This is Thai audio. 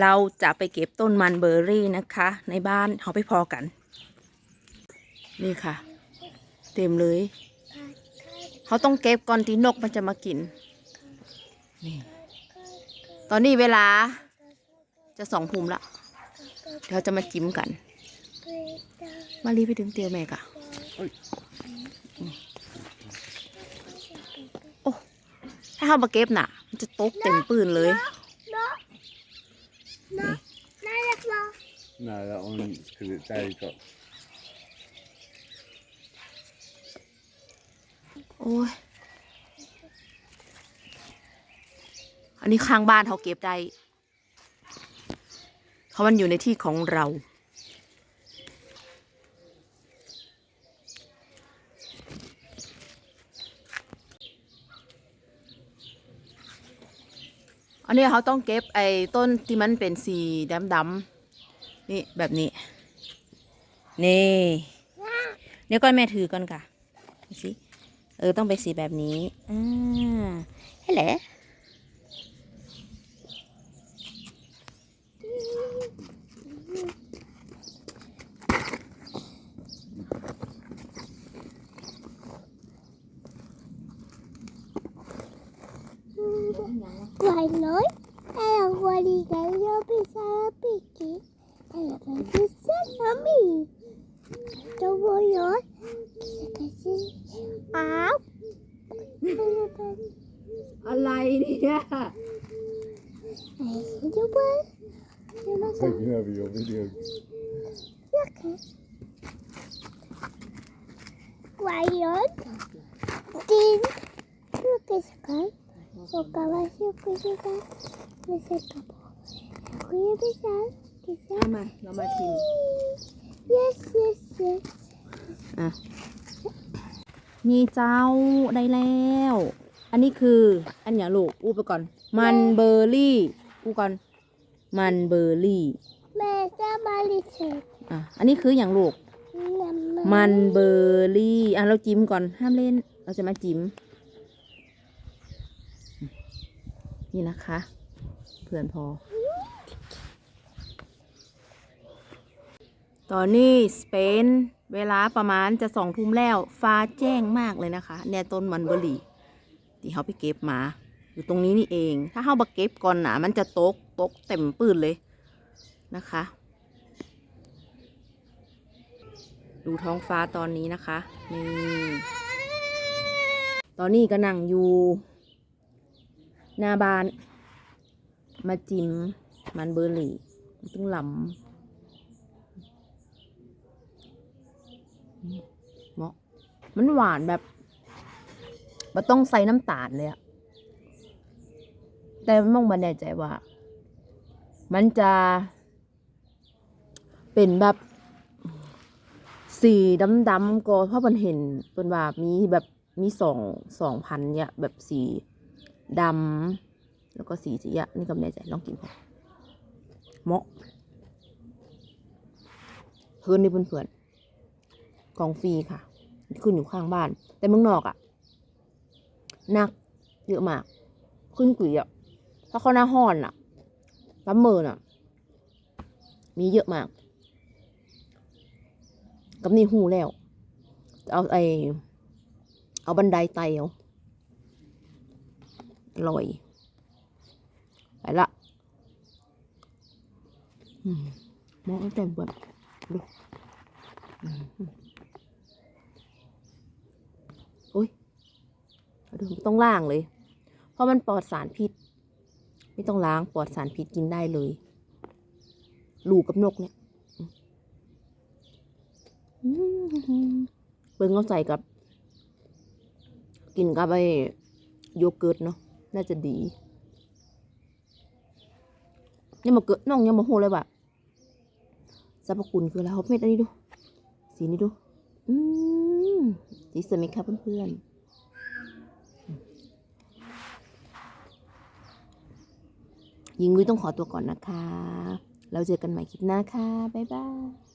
เราจะไปเก็บต้นมันเบอร์รี่นะคะ ในบ้านเขาไปพอกัน นี่ค่ะ เต็มเลย เขาต้องเก็บก่อนที่นกมันจะมากิน นี่ ตอนนี้เวลา จะสองทุ่มละเดี๋ยวเราจะมาจิ้มกัน มารีไปถึงเตียวแม่กะโอ้ ถ้าเขามาเก็บน่ะ มันจะตกเต็มปืนเลย No. No, that's not. No, that one's because it's day got โอ้ย อันนี้ข้างบ้านเขาเก็บได้ เพราะมันอยู่ในที่ของเรา อันนี้เขาต้องเก็บไอ้ต้นที่มันเป็นสีดำๆนี่แบบนี้ นี่เดี๋ยวก่อนแม่ถือก่อนค่ะสิเออต้องเป็นสีแบบนี้อ่าให้แหละ Đây là cái pizza nó mì. Cho vô rồi. Cái gì? Áo. Đây là cái อะไรเนี่ย này cho bơ. Nhưng mà sao? taking over your video. Look at. Quay rồi. Tin. Look at cái. Look at my super super. Look at the ball. Look at the sun. The เอา sun. มาเรามาชิม Yes, yes, yes. นี่เจ้าได้แล้ว อันนี้คือ อันอย่างลูกอู้ไปก่อน มันเบอร์รี่อู้ก่อน มันเบอร์รี่ Mẹ ra ba lì xì. อะอันนี้คืออย่างลูก Nằm มันเบอร์รี่ อะเราจิ้มก่อน ห้ามเล่น เราจะมาจิ้ม นี่นะคะ เพื่อนพอ ตอนนี้สเปนเวลาประมาณจะสองทุ่มแล้ว ฟ้าแจ้งมากเลยนะคะเนี่ยต้นมันเบอรี่ที่เขาไปเก็บมา อยู่ตรงนี้นี่เอง ถ้าเขามาเก็บก่อนหนามันจะตกตกเต็มปืนเลยนะคะ ดูท้องฟ้าตอนนี้นะคะนี่ตอนนี้ก็นั่งอยู่ หน้าบ้าน มาจิ้มมันเบอร์รี่มันต้องลำเมาะมันหวานแบบมันต้องใส่น้ำตาลเลยอะแต่มองมาแน่ใจว่า มันจะ เป็นแบบสีดำๆก็เพราะมันเห็นเป็นว่ามีแบบมีสองสองพันเนี่ยแบบสี ดำแล้วก็สีสีอะนี่ก็ไม่แน่ใจลองกินก่อนเหมาะเพื่อนนี่เพื่อนๆกล่องฟรีค่ะ ขึ้นอยู่ข้างบ้าน แต่เมืองนอกอะหนักเยอะมาก ขึ้นกุ๋ยอะถ้าะเขาหน้าห้อนอะปั๊มเมอร์น่ะ มีเยอะมากกับนี่หูแล้ว เอาไอเอาบันไดไตเอา อร่อย ไปละมองแต่แบบดูโอ้ยดูต้องล้างเลย เพราะมันปลอดสารพิษ ไม่ต้องล้างปลอดสารพิษกินได้เลยลูกกับนกเนี่ยอืมเปิ้งเอาใส่กับ กินกับไอโยเกิร์ตเนาะ น่าจะดียังมาเกิดน้องยังมาโหเลยว่าสรรพคุณคืออะไรเขาเม็ดอันนี้ดู สีนี้ดู อืมสีสวยไหมคะเพื่อนๆยิงวิต้องขอตัวก่อนนะคะเราเจอกันใหม่คลิปหน้าค่ะ บ๊ายบาย